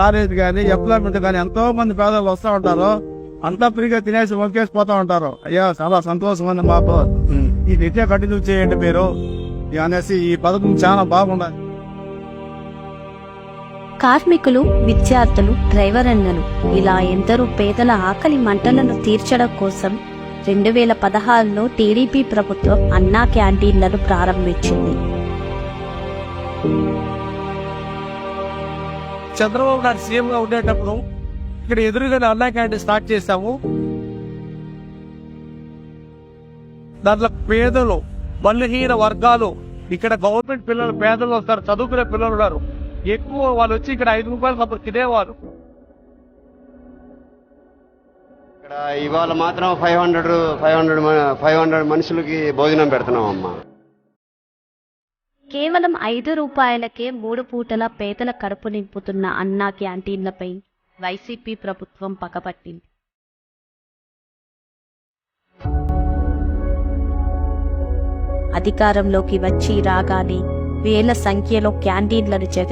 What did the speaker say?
College కానీ employment కానీ ఎంతో మంది పేదలు వస్తూ ఉంటారు. అంతా ఫ్రీగా తినేసి వంకేసి పోతా ఉంటారు. అయ్యా చాలా సంతోషం ఉంది మాకు ఇది ఇట్టే కంటిన్యూ చేయండి మీరు. అనేసి ఈ పథకం చాలా బాగుండాలి. కార్మికులు విద్యార్థులు డ్రైవర్ అన్నలు ఇలా ఎందరో పేదల ఆకలి మంటలను తీర్చడం కోసం రెండు వేల పదహారులో టీడీపీ ప్రభుత్వం అన్నా క్యాంటీన్లను ప్రారంభించింది. చంద్రబాబు నాయుడు సీఎం గా ఉండేటప్పుడు ఇక్కడ ఎదురుగానే అన్నా క్యాంటీన్ స్టార్ట్ చేశాము. దాంట్లో పేదలు బలహీన వర్గాలు ఇక్కడ గవర్నమెంట్ పిల్లలు పేదలు వస్తారు చదువుకునే పిల్లలు ఉన్నారు. ఎక్కువ వాళ్ళు వచ్చి ఇక్కడ ఐదు రూపాయలు అప్పుడు తినేవారు. ఇక్కడ ఇవాళ మాత్రం five hundred five hundred five hundred మనుషులకి భోజనం పెడుతున్నాం అమ్మా కేవలం ఐదు రూపాయలకే మూడు పూటల పేదల కడుపు నింపుతున్న అన్నా క్యాంటీన్లపై వైసీపీ ప్రభుత్వం పగపట్టింది. అధికారంలోకి వచ్చి రాగానే వేల సంఖ్యలో క్యాంటీన్లను జగన్